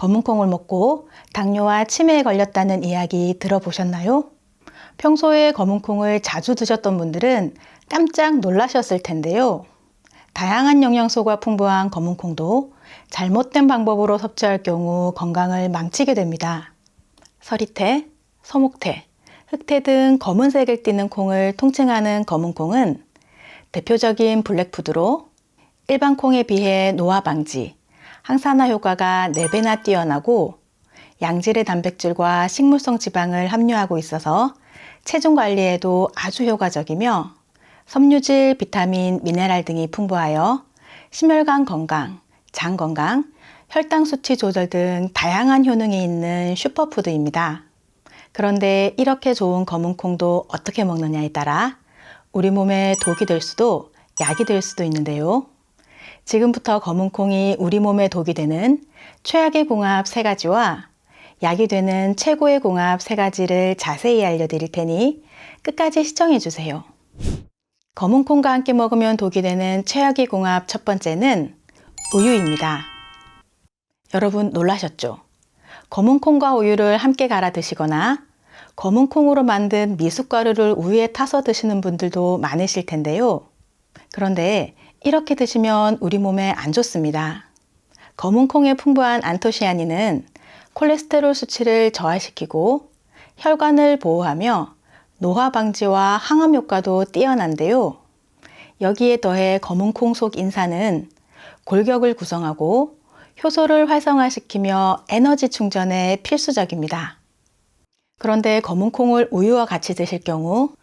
검은콩을 먹고 당뇨와 치매에 걸렸다는 이야기 들어보셨나요? 평소에 검은콩을 자주 드셨던 분들은 깜짝 놀라셨을 텐데요. 다양한 영양소가 풍부한 검은콩도 잘못된 방법으로 섭취할 경우 건강을 망치게 됩니다. 서리태, 서목태, 흑태 등 검은색을 띠는 콩을 통칭하는 검은콩은 대표적인 블랙푸드로 일반 콩에 비해 노화 방지, 항산화 효과가 4배나 뛰어나고 양질의 단백질과 식물성 지방을 함유하고 있어서 체중 관리에도 아주 효과적이며 섬유질, 비타민, 미네랄 등이 풍부하여 심혈관 건강, 장 건강, 혈당 수치 조절 등 다양한 효능이 있는 슈퍼푸드입니다. 그런데 이렇게 좋은 검은 콩도 어떻게 먹느냐에 따라 우리 몸에 독이 될 수도 약이 될 수도 있는데요. 지금부터 검은 콩이 우리 몸에 독이 되는 최악의 궁합 세 가지와 약이 되는 최고의 궁합 세 가지를 자세히 알려드릴 테니 끝까지 시청해 주세요. 검은 콩과 함께 먹으면 독이 되는 최악의 궁합 첫 번째는 우유입니다. 여러분 놀라셨죠? 검은 콩과 우유를 함께 갈아 드시거나 검은 콩으로 만든 미숫가루를 우유에 타서 드시는 분들도 많으실 텐데요. 그런데 이렇게 드시면 우리 몸에 안 좋습니다. 검은 콩에 풍부한 안토시아닌은 콜레스테롤 수치를 저하시키고 혈관을 보호하며 노화 방지와 항암 효과도 뛰어난데요. 여기에 더해 검은 콩 속 인산은 골격을 구성하고 효소를 활성화시키며 에너지 충전에 필수적입니다. 그런데 검은 콩을 우유와 같이 드실 경우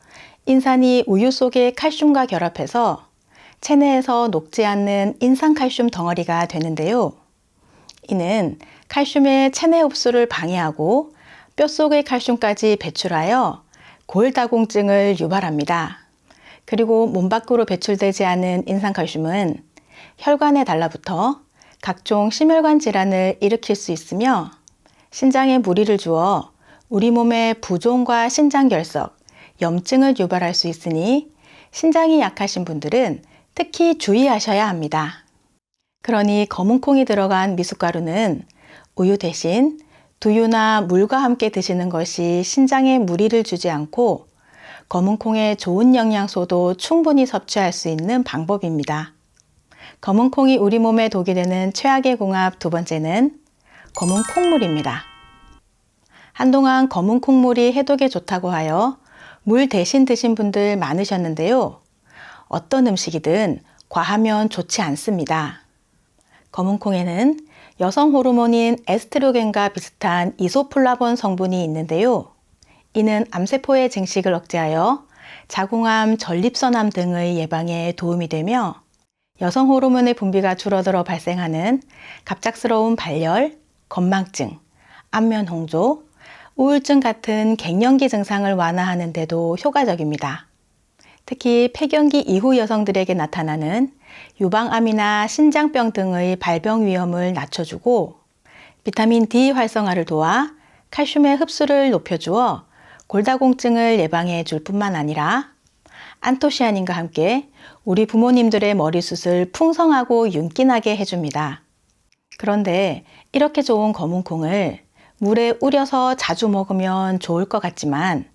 인산이 우유 속의 칼슘과 결합해서 체내에서 녹지 않는 인산칼슘 덩어리가 되는데요. 이는 칼슘의 체내 흡수를 방해하고 뼈 속의 칼슘까지 배출하여 골다공증을 유발합니다. 그리고 몸 밖으로 배출되지 않은 인산칼슘은 혈관에 달라붙어 각종 심혈관 질환을 일으킬 수 있으며 신장에 무리를 주어 우리 몸의 부종과 신장 결석, 염증을 유발할 수 있으니 신장이 약하신 분들은 특히 주의하셔야 합니다. 그러니 검은 콩이 들어간 미숫가루는 우유 대신 두유나 물과 함께 드시는 것이 신장에 무리를 주지 않고 검은 콩의 좋은 영양소도 충분히 섭취할 수 있는 방법입니다. 검은 콩이 우리 몸에 독이 되는 최악의 궁합 두 번째는 검은 콩물입니다. 한동안 검은 콩물이 해독에 좋다고 하여 물 대신 드신 분들 많으셨는데요. 어떤 음식이든 과하면 좋지 않습니다. 검은 콩에는 여성 호르몬인 에스트로겐과 비슷한 이소플라본 성분이 있는데요. 이는 암세포의 증식을 억제하여 자궁암, 전립선암 등의 예방에 도움이 되며 여성 호르몬의 분비가 줄어들어 발생하는 갑작스러운 발열, 건망증, 안면 홍조, 우울증 같은 갱년기 증상을 완화하는 데도 효과적입니다. 특히 폐경기 이후 여성들에게 나타나는 유방암이나 신장병 등의 발병 위험을 낮춰주고 비타민 D 활성화를 도와 칼슘의 흡수를 높여주어 골다공증을 예방해 줄 뿐만 아니라 안토시아닌과 함께 우리 부모님들의 머리숱을 풍성하고 윤기나게 해줍니다. 그런데 이렇게 좋은 검은콩을 물에 우려서 자주 먹으면 좋을 것 같지만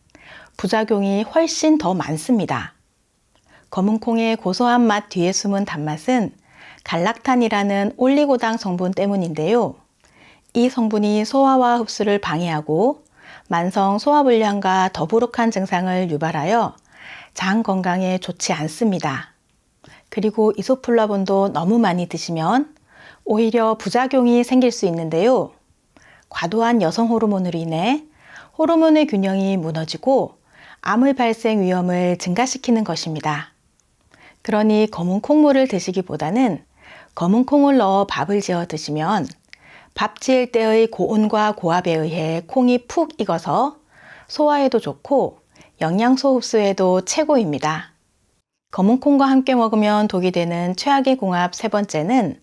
부작용이 훨씬 더 많습니다. 검은콩의 고소한 맛 뒤에 숨은 단맛은 갈락탄이라는 올리고당 성분 때문인데요. 이 성분이 소화와 흡수를 방해하고 만성 소화불량과 더부룩한 증상을 유발하여 장 건강에 좋지 않습니다. 그리고 이소플라본도 너무 많이 드시면 오히려 부작용이 생길 수 있는데요. 과도한 여성 호르몬으로 인해 호르몬의 균형이 무너지고 암의 발생 위험을 증가시키는 것입니다. 그러니 검은 콩물을 드시기보다는 검은 콩을 넣어 밥을 지어 드시면 밥 지을 때의 고온과 고압에 의해 콩이 푹 익어서 소화에도 좋고 영양소 흡수에도 최고입니다. 검은 콩과 함께 먹으면 독이 되는 최악의 궁합 세 번째는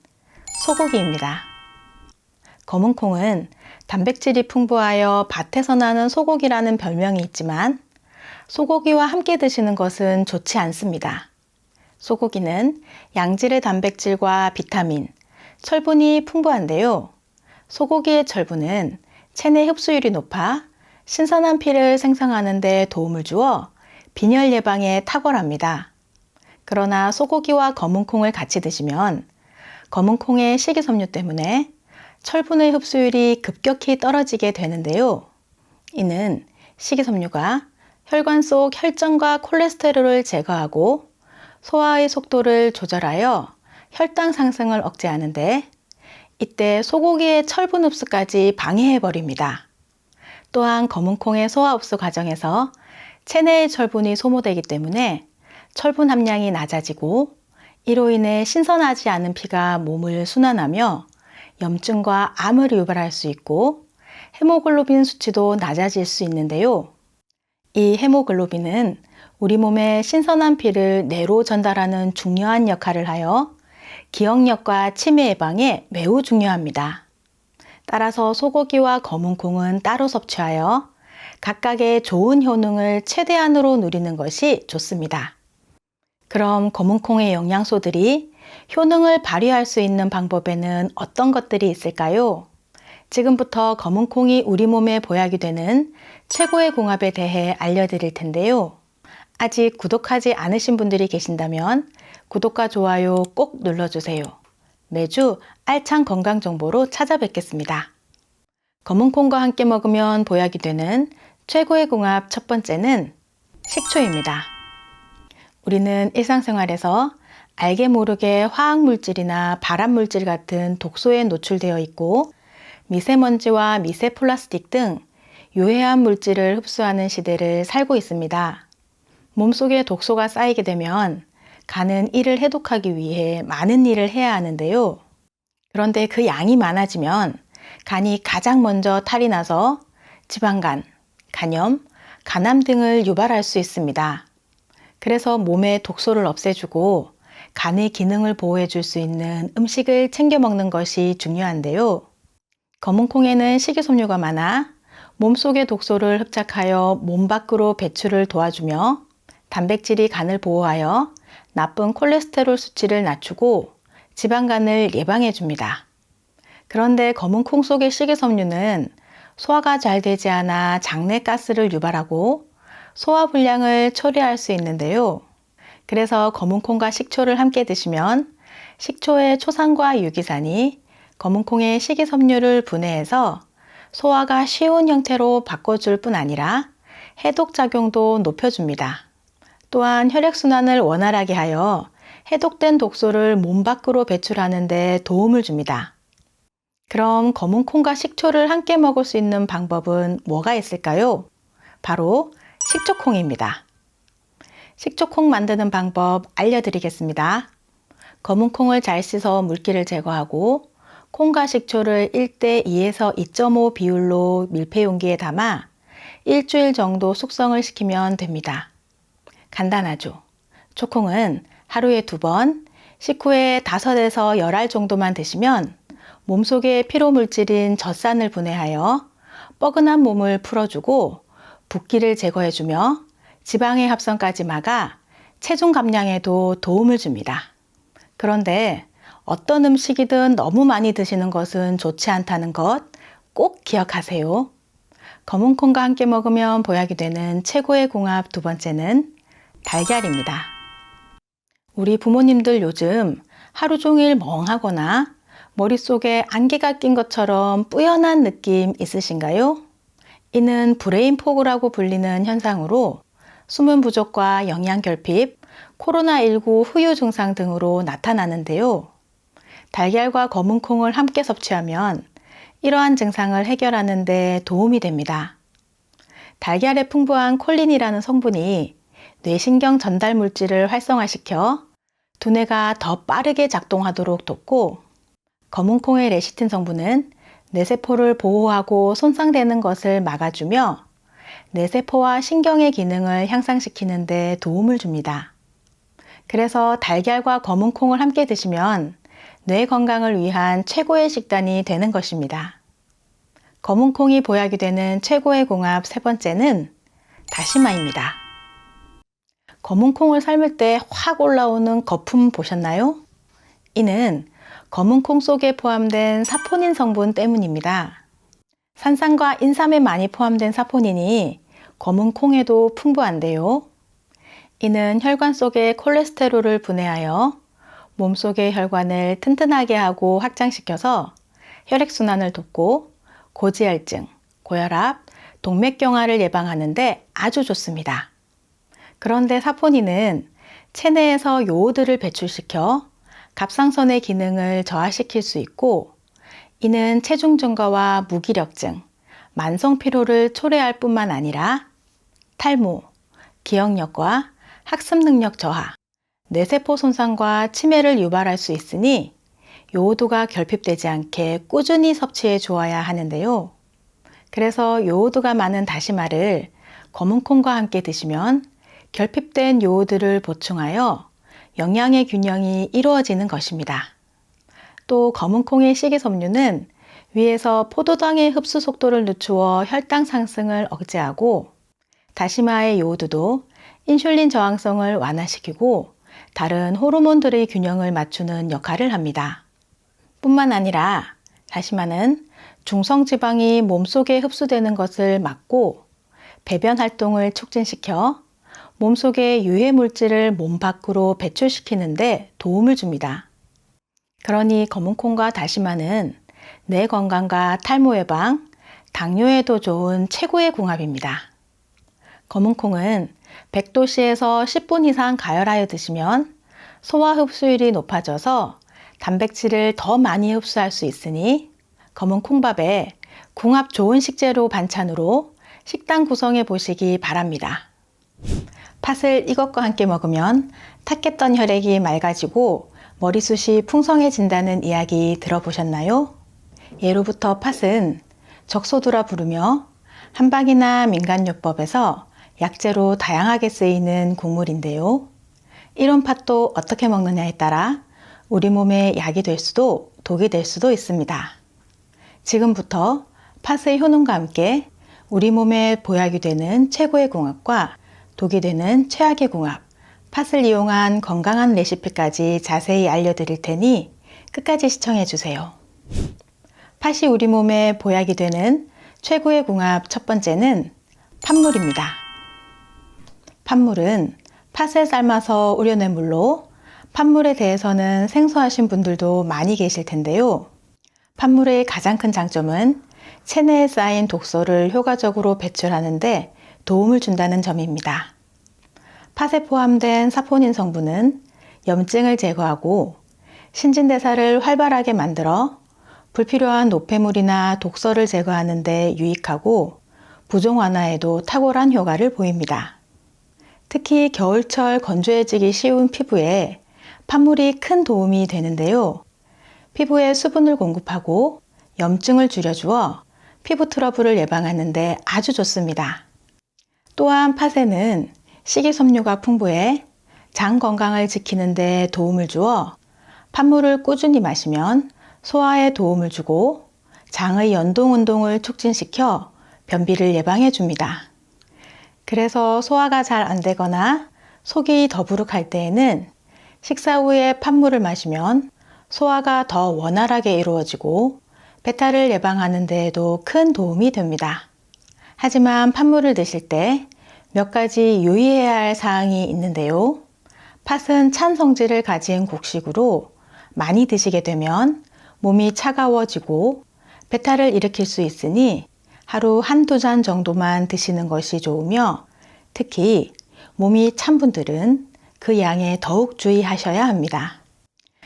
소고기입니다. 검은 콩은 단백질이 풍부하여 밭에서 나는 소고기라는 별명이 있지만 소고기와 함께 드시는 것은 좋지 않습니다. 소고기는 양질의 단백질과 비타민, 철분이 풍부한데요. 소고기의 철분은 체내 흡수율이 높아 신선한 피를 생성하는 데 도움을 주어 빈혈 예방에 탁월합니다. 그러나 소고기와 검은콩을 같이 드시면 검은콩의 식이섬유 때문에 철분의 흡수율이 급격히 떨어지게 되는데요. 이는 식이섬유가 혈관 속 혈전과 콜레스테롤을 제거하고 소화의 속도를 조절하여 혈당 상승을 억제하는데 이때 소고기의 철분 흡수까지 방해해 버립니다. 또한 검은콩의 소화 흡수 과정에서 체내의 철분이 소모되기 때문에 철분 함량이 낮아지고 이로 인해 신선하지 않은 피가 몸을 순환하며 염증과 암을 유발할 수 있고 헤모글로빈 수치도 낮아질 수 있는데요. 이 헤모글로빈은 우리 몸에 신선한 피를 뇌로 전달하는 중요한 역할을 하여 기억력과 치매 예방에 매우 중요합니다. 따라서 소고기와 검은콩은 따로 섭취하여 각각의 좋은 효능을 최대한으로 누리는 것이 좋습니다. 그럼 검은콩의 영양소들이 효능을 발휘할 수 있는 방법에는 어떤 것들이 있을까요? 지금부터 검은콩이 우리 몸에 보약이 되는 최고의 궁합에 대해 알려드릴 텐데요. 아직 구독하지 않으신 분들이 계신다면 구독과 좋아요 꼭 눌러주세요. 매주 알찬 건강 정보로 찾아뵙겠습니다. 검은콩과 함께 먹으면 보약이 되는 최고의 궁합 첫 번째는 식초입니다. 우리는 일상생활에서 알게 모르게 화학물질이나 발암물질 같은 독소에 노출되어 있고 미세먼지와 미세 플라스틱 등 유해한 물질을 흡수하는 시대를 살고 있습니다. 몸속에 독소가 쌓이게 되면 간은 이를 해독하기 위해 많은 일을 해야 하는데요. 그런데 그 양이 많아지면 간이 가장 먼저 탈이 나서 지방간, 간염, 간암 등을 유발할 수 있습니다. 그래서 몸의 독소를 없애주고 간의 기능을 보호해 줄 수 있는 음식을 챙겨 먹는 것이 중요한데요. 검은콩에는 식이섬유가 많아 몸속의 독소를 흡착하여 몸 밖으로 배출을 도와주며 단백질이 간을 보호하여 나쁜 콜레스테롤 수치를 낮추고 지방간을 예방해 줍니다. 그런데 검은 콩 속의 식이섬유는 소화가 잘 되지 않아 장내 가스를 유발하고 소화 불량을 초래할 수 있는데요. 그래서 검은 콩과 식초를 함께 드시면 식초의 초산과 유기산이 검은 콩의 식이섬유를 분해해서 소화가 쉬운 형태로 바꿔줄 뿐 아니라 해독 작용도 높여줍니다. 또한 혈액순환을 원활하게 하여 해독된 독소를 몸 밖으로 배출하는 데 도움을 줍니다. 그럼 검은 콩과 식초를 함께 먹을 수 있는 방법은 뭐가 있을까요? 바로 식초콩입니다. 식초콩 만드는 방법 알려드리겠습니다. 검은 콩을 잘 씻어 물기를 제거하고 콩과 식초를 1대 2에서 2.5 비율로 밀폐 용기에 담아 일주일 정도 숙성을 시키면 됩니다. 간단하죠. 초콩은 하루에 두 번, 식후에 5에서 10알 정도만 드시면 몸속의 피로 물질인 젖산을 분해하여 뻐근한 몸을 풀어주고 붓기를 제거해주며 지방의 합성까지 막아 체중 감량에도 도움을 줍니다. 그런데 어떤 음식이든 너무 많이 드시는 것은 좋지 않다는 것 꼭 기억하세요. 검은콩과 함께 먹으면 보약이 되는 최고의 궁합 두 번째는 달걀입니다. 우리 부모님들 요즘 하루 종일 멍하거나 머릿속에 안개가 낀 것처럼 뿌연한 느낌 있으신가요? 이는 브레인 포그라고 불리는 현상으로 수면 부족과 영양 결핍, 코로나19 후유 증상 등으로 나타나는데요. 달걀과 검은 콩을 함께 섭취하면 이러한 증상을 해결하는 데 도움이 됩니다. 달걀에 풍부한 콜린이라는 성분이 뇌신경 전달 물질을 활성화시켜 두뇌가 더 빠르게 작동하도록 돕고 검은 콩의 레시틴 성분은 뇌세포를 보호하고 손상되는 것을 막아주며 뇌세포와 신경의 기능을 향상시키는 데 도움을 줍니다. 그래서 달걀과 검은 콩을 함께 드시면 뇌 건강을 위한 최고의 식단이 되는 것입니다. 검은 콩이 보약이 되는 최고의 궁합 세 번째는 다시마입니다. 검은 콩을 삶을 때 확 올라오는 거품 보셨나요? 이는 검은 콩 속에 포함된 사포닌 성분 때문입니다. 산삼과 인삼에 많이 포함된 사포닌이 검은 콩에도 풍부한데요. 이는 혈관 속의 콜레스테롤을 분해하여 몸속의 혈관을 튼튼하게 하고 확장시켜서 혈액순환을 돕고 고지혈증, 고혈압, 동맥경화를 예방하는데 아주 좋습니다. 그런데 사포닌은 체내에서 요오드를 배출시켜 갑상선의 기능을 저하시킬 수 있고 이는 체중 증가와 무기력증, 만성 피로를 초래할 뿐만 아니라 탈모, 기억력과 학습 능력 저하, 뇌세포 손상과 치매를 유발할 수 있으니 요오드가 결핍되지 않게 꾸준히 섭취해 주어야 하는데요. 그래서 요오드가 많은 다시마를 검은콩과 함께 드시면 결핍된 요오드를 보충하여 영양의 균형이 이루어지는 것입니다. 또 검은콩의 식이섬유는 위에서 포도당의 흡수 속도를 늦추어 혈당 상승을 억제하고 다시마의 요오드도 인슐린 저항성을 완화시키고 다른 호르몬들의 균형을 맞추는 역할을 합니다. 뿐만 아니라 다시마는 중성 지방이 몸속에 흡수되는 것을 막고 배변 활동을 촉진시켜 몸속의 유해 물질을 몸 밖으로 배출시키는데 도움을 줍니다. 그러니 검은콩과 다시마는 내 건강과 탈모 예방, 당뇨에도 좋은 최고의 궁합입니다. 검은콩은 100도씨에서 10분 이상 가열하여 드시면 소화 흡수율이 높아져서 단백질을 더 많이 흡수할 수 있으니 검은 콩밥에 궁합 좋은 식재료 반찬으로 식단 구성해 보시기 바랍니다. 팥을 이것과 함께 먹으면 탁했던 혈액이 맑아지고 머리숱이 풍성해진다는 이야기 들어보셨나요? 예로부터 팥은 적소두라 부르며 한방이나 민간요법에서 약재로 다양하게 쓰이는 곡물인데요. 이런 팥도 어떻게 먹느냐에 따라 우리 몸에 약이 될 수도 독이 될 수도 있습니다. 지금부터 팥의 효능과 함께 우리 몸에 보약이 되는 최고의 궁합과 독이 되는 최악의 궁합, 팥을 이용한 건강한 레시피까지 자세히 알려드릴 테니 끝까지 시청해 주세요. 팥이 우리 몸에 보약이 되는 최고의 궁합 첫 번째는 팥물입니다. 팥물은 팥을 삶아서 우려낸 물로 팥물에 대해서는 생소하신 분들도 많이 계실 텐데요. 팥물의 가장 큰 장점은 체내에 쌓인 독소를 효과적으로 배출하는데 도움을 준다는 점입니다. 팥에 포함된 사포닌 성분은 염증을 제거하고 신진대사를 활발하게 만들어 불필요한 노폐물이나 독소를 제거하는 데 유익하고 부종 완화에도 탁월한 효과를 보입니다. 특히 겨울철 건조해지기 쉬운 피부에 팥물이 큰 도움이 되는데요. 피부에 수분을 공급하고 염증을 줄여주어 피부 트러블을 예방하는데 아주 좋습니다. 또한 팥에는 식이섬유가 풍부해 장 건강을 지키는 데 도움을 주어 팥물을 꾸준히 마시면 소화에 도움을 주고 장의 연동 운동을 촉진시켜 변비를 예방해 줍니다. 그래서 소화가 잘 안 되거나 속이 더부룩할 때에는 식사 후에 팥물을 마시면 소화가 더 원활하게 이루어지고 배탈을 예방하는 데에도 큰 도움이 됩니다. 하지만 팥물을 드실 때 몇 가지 유의해야 할 사항이 있는데요. 팥은 찬 성질을 가진 곡식으로 많이 드시게 되면 몸이 차가워지고 배탈을 일으킬 수 있으니 하루 한두 잔 정도만 드시는 것이 좋으며 특히 몸이 찬 분들은 그 양에 더욱 주의하셔야 합니다.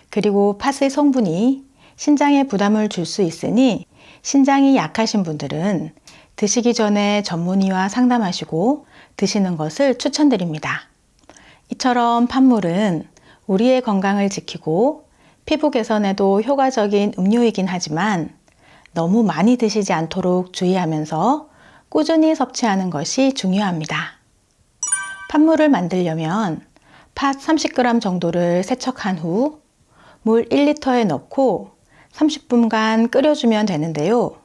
그리고 팥의 성분이 신장에 부담을 줄 수 있으니 신장이 약하신 분들은 드시기 전에 전문의와 상담하시고 드시는 것을 추천드립니다. 이처럼 팥물은 우리의 건강을 지키고 피부 개선에도 효과적인 음료이긴 하지만 너무 많이 드시지 않도록 주의하면서 꾸준히 섭취하는 것이 중요합니다. 팥물을 만들려면 팥 30g 정도를 세척한 후 물 1리터에 넣고 30분간 끓여주면 되는데요.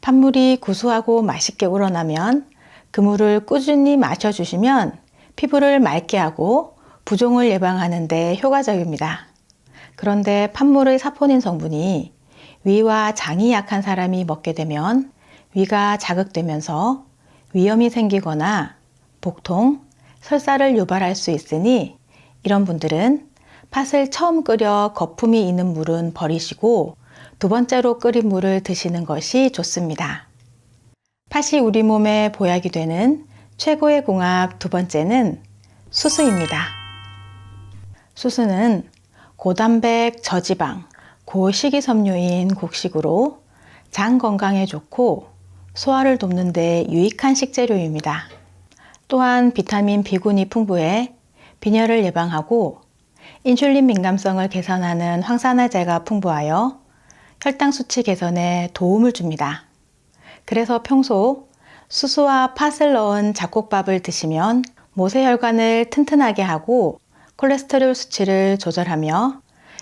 팥물이 구수하고 맛있게 우러나면 그 물을 꾸준히 마셔주시면 피부를 맑게 하고 부종을 예방하는 데 효과적입니다. 그런데 팥물의 사포닌 성분이 위와 장이 약한 사람이 먹게 되면 위가 자극되면서 위염이 생기거나 복통, 설사를 유발할 수 있으니 이런 분들은 팥을 처음 끓여 거품이 있는 물은 버리시고 두 번째로 끓인 물을 드시는 것이 좋습니다. 팥이 우리 몸에 보약이 되는 최고의 궁합 두 번째는 수수입니다. 수수는 고단백, 저지방, 고식이섬유인 곡식으로 장 건강에 좋고 소화를 돕는 데 유익한 식재료입니다. 또한 비타민 B군이 풍부해 빈혈을 예방하고 인슐린 민감성을 개선하는 황산화제가 풍부하여 혈당 수치 개선에 도움을 줍니다. 그래서 평소 수수와 팥을 넣은 잡곡밥을 드시면 모세혈관을 튼튼하게 하고 콜레스테롤 수치를 조절하며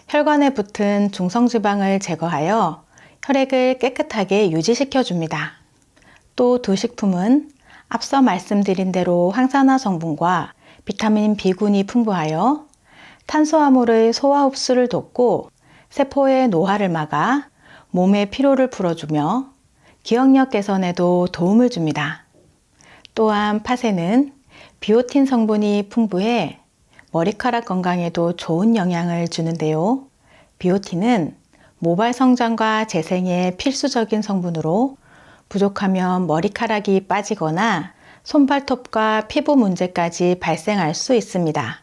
혈관에 붙은 중성지방을 제거하여 혈액을 깨끗하게 유지시켜 줍니다. 또 두 식품은 앞서 말씀드린 대로 항산화 성분과 비타민 B군이 풍부하여 탄수화물의 소화 흡수를 돕고 세포의 노화를 막아 몸의 피로를 풀어주며 기억력 개선에도 도움을 줍니다. 또한 팥에는 비오틴 성분이 풍부해 머리카락 건강에도 좋은 영향을 주는데요. 비오틴은 모발 성장과 재생에 필수적인 성분으로 부족하면 머리카락이 빠지거나 손발톱과 피부 문제까지 발생할 수 있습니다.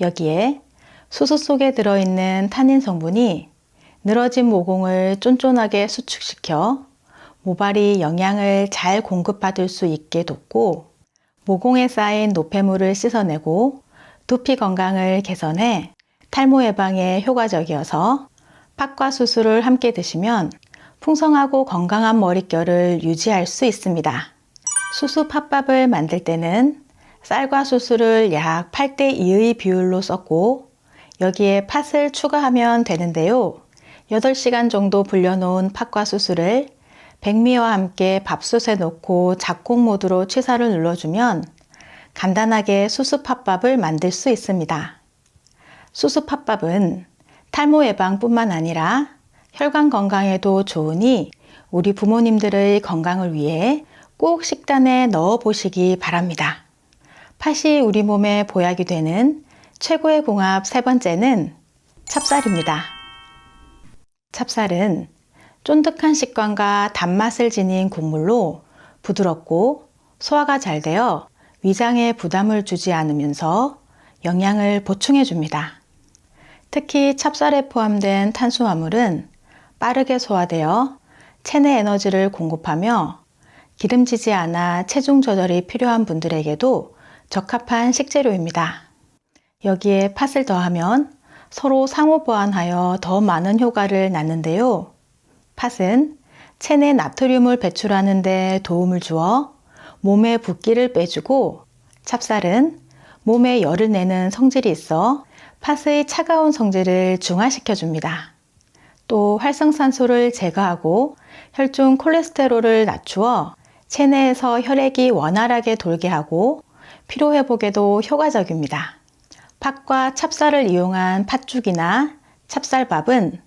여기에 수수 속에 들어있는 타닌 성분이 늘어진 모공을 쫀쫀하게 수축시켜 모발이 영양을 잘 공급받을 수 있게 돕고 모공에 쌓인 노폐물을 씻어내고 두피 건강을 개선해 탈모 예방에 효과적이어서 팥과 수수를 함께 드시면 풍성하고 건강한 머릿결을 유지할 수 있습니다. 수수 팥밥을 만들 때는 쌀과 수수를 약 8대 2의 비율로 썼고 여기에 팥을 추가하면 되는데요. 8시간 정도 불려놓은 팥과 수수를 백미와 함께 밥솥에 넣고 작곡 모드로 취사를 눌러주면 간단하게 수수팥밥을 만들 수 있습니다. 수수팥밥은 탈모 예방뿐만 아니라 혈관 건강에도 좋으니 우리 부모님들의 건강을 위해 꼭 식단에 넣어 보시기 바랍니다. 팥이 우리 몸에 보약이 되는 최고의 궁합 세 번째는 찹쌀입니다. 찹쌀은 쫀득한 식감과 단맛을 지닌 국물로 부드럽고 소화가 잘 되어 위장에 부담을 주지 않으면서 영양을 보충해 줍니다. 특히 찹쌀에 포함된 탄수화물은 빠르게 소화되어 체내 에너지를 공급하며 기름지지 않아 체중 조절이 필요한 분들에게도 적합한 식재료입니다. 여기에 팥을 더하면 서로 상호 보완하여 더 많은 효과를 낳는데요. 팥은 체내 나트륨을 배출하는 데 도움을 주어 몸의 붓기를 빼주고 찹쌀은 몸에 열을 내는 성질이 있어 팥의 차가운 성질을 중화시켜 줍니다. 또 활성산소를 제거하고 혈중 콜레스테롤을 낮추어 체내에서 혈액이 원활하게 돌게 하고 피로 회복에도 효과적입니다. 팥과 찹쌀을 이용한 팥죽이나 찹쌀밥은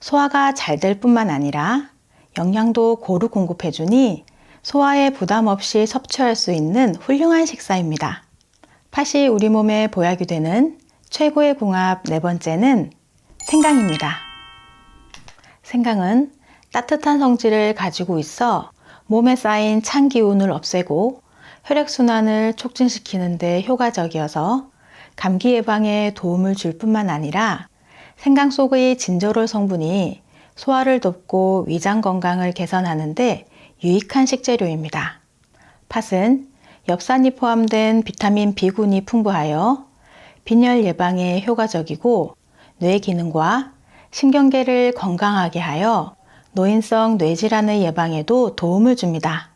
소화가 잘 될 뿐만 아니라 영양도 고루 공급해주니 소화에 부담 없이 섭취할 수 있는 훌륭한 식사입니다. 팥이 우리 몸에 보약이 되는 최고의 궁합 네 번째는 생강입니다. 생강은 따뜻한 성질을 가지고 있어 몸에 쌓인 찬 기운을 없애고 혈액순환을 촉진시키는 데 효과적이어서 감기 예방에 도움을 줄 뿐만 아니라 생강 속의 진저롤 성분이 소화를 돕고 위장 건강을 개선하는데 유익한 식재료입니다. 팥은 엽산이 포함된 비타민 B군이 풍부하여 빈혈 예방에 효과적이고 뇌 기능과 신경계를 건강하게 하여 노인성 뇌질환의 예방에도 도움을 줍니다.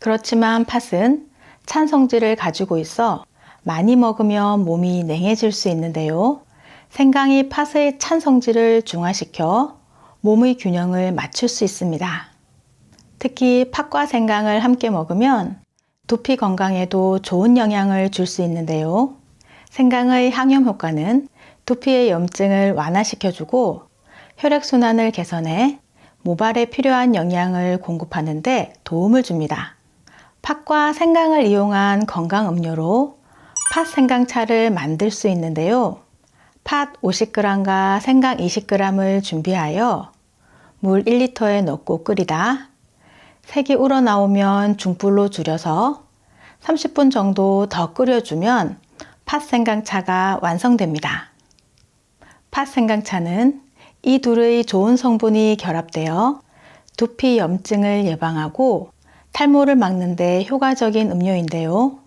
그렇지만 팥은 찬 성질을 가지고 있어 많이 먹으면 몸이 냉해질 수 있는데요. 생강이 팥의 찬 성질을 중화시켜 몸의 균형을 맞출 수 있습니다. 특히 팥과 생강을 함께 먹으면 두피 건강에도 좋은 영향을 줄 수 있는데요. 생강의 항염 효과는 두피의 염증을 완화시켜주고 혈액순환을 개선해 모발에 필요한 영양을 공급하는데 도움을 줍니다. 팥과 생강을 이용한 건강 음료로 팥 생강차를 만들 수 있는데요. 팥 50g과 생강 20g을 준비하여 물 1리터에 넣고 끓이다 색이 우러나오면 중불로 줄여서 30분 정도 더 끓여주면 팥생강차가 완성됩니다. 팥생강차는 이 둘의 좋은 성분이 결합되어 두피 염증을 예방하고 탈모를 막는 데 효과적인 음료인데요.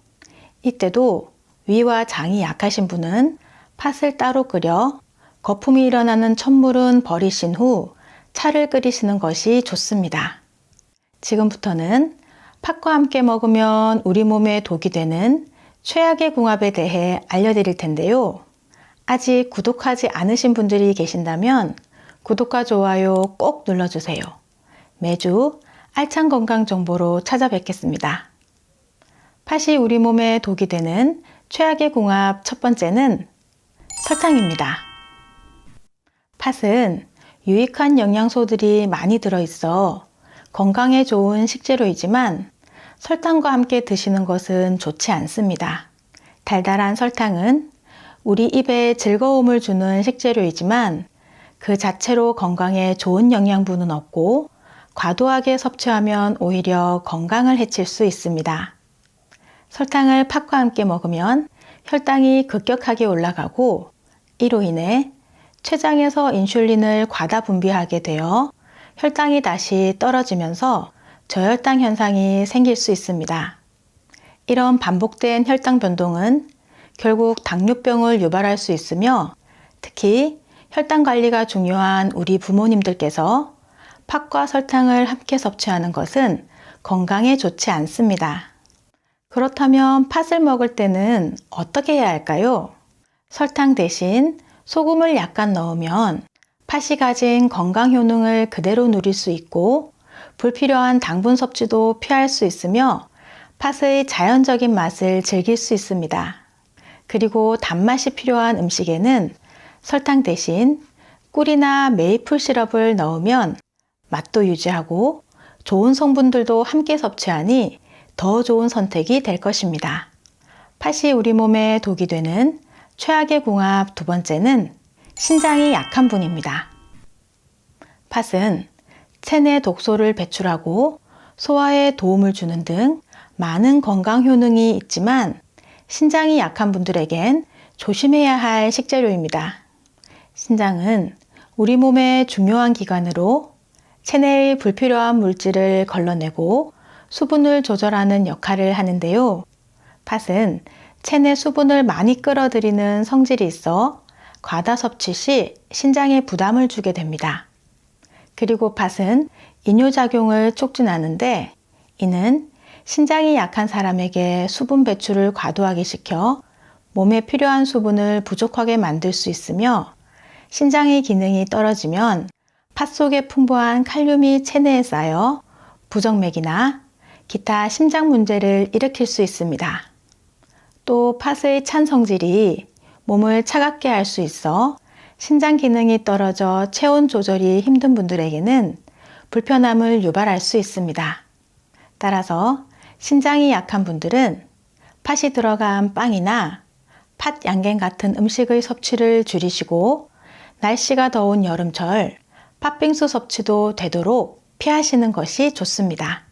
이때도 위와 장이 약하신 분은 팥을 따로 끓여 거품이 일어나는 찬물은 버리신 후 차를 끓이시는 것이 좋습니다. 지금부터는 팥과 함께 먹으면 우리 몸에 독이 되는 최악의 궁합에 대해 알려드릴 텐데요. 아직 구독하지 않으신 분들이 계신다면 구독과 좋아요 꼭 눌러주세요. 매주 알찬 건강 정보로 찾아뵙겠습니다. 팥이 우리 몸에 독이 되는 최악의 궁합 첫 번째는 설탕입니다. 팥은 유익한 영양소들이 많이 들어있어 건강에 좋은 식재료이지만 설탕과 함께 드시는 것은 좋지 않습니다. 달달한 설탕은 우리 입에 즐거움을 주는 식재료이지만 그 자체로 건강에 좋은 영양분은 없고 과도하게 섭취하면 오히려 건강을 해칠 수 있습니다. 설탕을 팥과 함께 먹으면 혈당이 급격하게 올라가고 이로 인해 췌장에서 인슐린을 과다 분비하게 되어 혈당이 다시 떨어지면서 저혈당 현상이 생길 수 있습니다. 이런 반복된 혈당 변동은 결국 당뇨병을 유발할 수 있으며 특히 혈당 관리가 중요한 우리 부모님들께서 팥과 설탕을 함께 섭취하는 것은 건강에 좋지 않습니다. 그렇다면 팥을 먹을 때는 어떻게 해야 할까요? 설탕 대신 소금을 약간 넣으면 팥이 가진 건강 효능을 그대로 누릴 수 있고 불필요한 당분 섭취도 피할 수 있으며 팥의 자연적인 맛을 즐길 수 있습니다. 그리고 단맛이 필요한 음식에는 설탕 대신 꿀이나 메이플 시럽을 넣으면 맛도 유지하고 좋은 성분들도 함께 섭취하니 더 좋은 선택이 될 것입니다. 팥이 우리 몸에 독이 되는 최악의 궁합 두 번째는 신장이 약한 분입니다. 팥은 체내 독소를 배출하고 소화에 도움을 주는 등 많은 건강 효능이 있지만 신장이 약한 분들에겐 조심해야 할 식재료입니다. 신장은 우리 몸의 중요한 기관으로 체내의 불필요한 물질을 걸러내고 수분을 조절하는 역할을 하는데요. 팥은 체내 수분을 많이 끌어들이는 성질이 있어 과다 섭취 시 신장에 부담을 주게 됩니다. 그리고 팥은 이뇨작용을 촉진하는데 이는 신장이 약한 사람에게 수분 배출을 과도하게 시켜 몸에 필요한 수분을 부족하게 만들 수 있으며 신장의 기능이 떨어지면 팥 속에 풍부한 칼륨이 체내에 쌓여 부정맥이나 기타 심장 문제를 일으킬 수 있습니다. 또 팥의 찬 성질이 몸을 차갑게 할 수 있어 신장 기능이 떨어져 체온 조절이 힘든 분들에게는 불편함을 유발할 수 있습니다. 따라서 신장이 약한 분들은 팥이 들어간 빵이나 팥 양갱 같은 음식의 섭취를 줄이시고 날씨가 더운 여름철 팥빙수 섭취도 되도록 피하시는 것이 좋습니다.